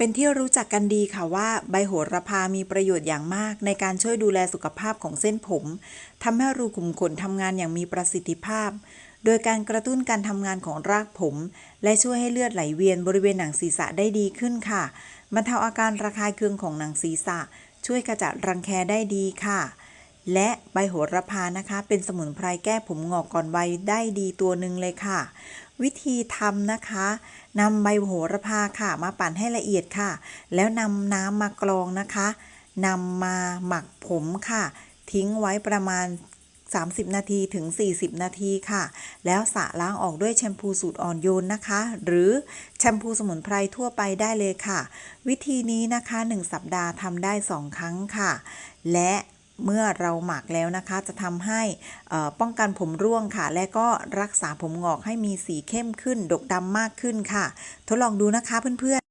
เป็นที่รู้จักกันดีค่ะว่าใบโหระพามีประโยชน์อย่างมาก ในการช่วยดูแลสุขภาพของเส้นผมทำให้รูขุมขนทำงานอย่างมีประสิทธิภาพ โดยการกระตุ้นการทำงานของรากผม และช่วยให้เลือดไหลเวียนบริเวณหนังศีรษะได้ดีขึ้นค่ะบรรเทาอาการระคายเคืองของหนังศีรษะ ช่วยกระจัดรังแคได้ดีค่ะ และใบโหระพานะคะ เป็นสมุนไพรแก้ผมงอกก่อนวัยได้ดีตัวหนึ่งเลยค่ะ วิธีทำนะคะนำใบโหระพาค่ะ มาปั่นให้ละเอียดค่ะ แล้วนำน้ำมากรองนะคะนำมาหมักผมค่ะ ทิ้งไว้ประมาณ 30 นาทีถึง 40 นาทีค่ะ แล้วสระล้างออกด้วยแชมพูสูตรอ่อนโยนนะคะ หรือแชมพูสมุนไพรทั่วไปได้เลยค่ะ วิธีนี้นะคะ 1 สัปดาห์ทำได้ 2 ครั้งค่ะ และ เมื่อเราหมักแล้วนะคะ จะทำให้ป้องกันผมร่วงค่ะ และก็รักษาผมงอกให้มีสีเข้มขึ้น ดกดำมากขึ้นค่ะ ทดลองดูนะคะเพื่อนๆ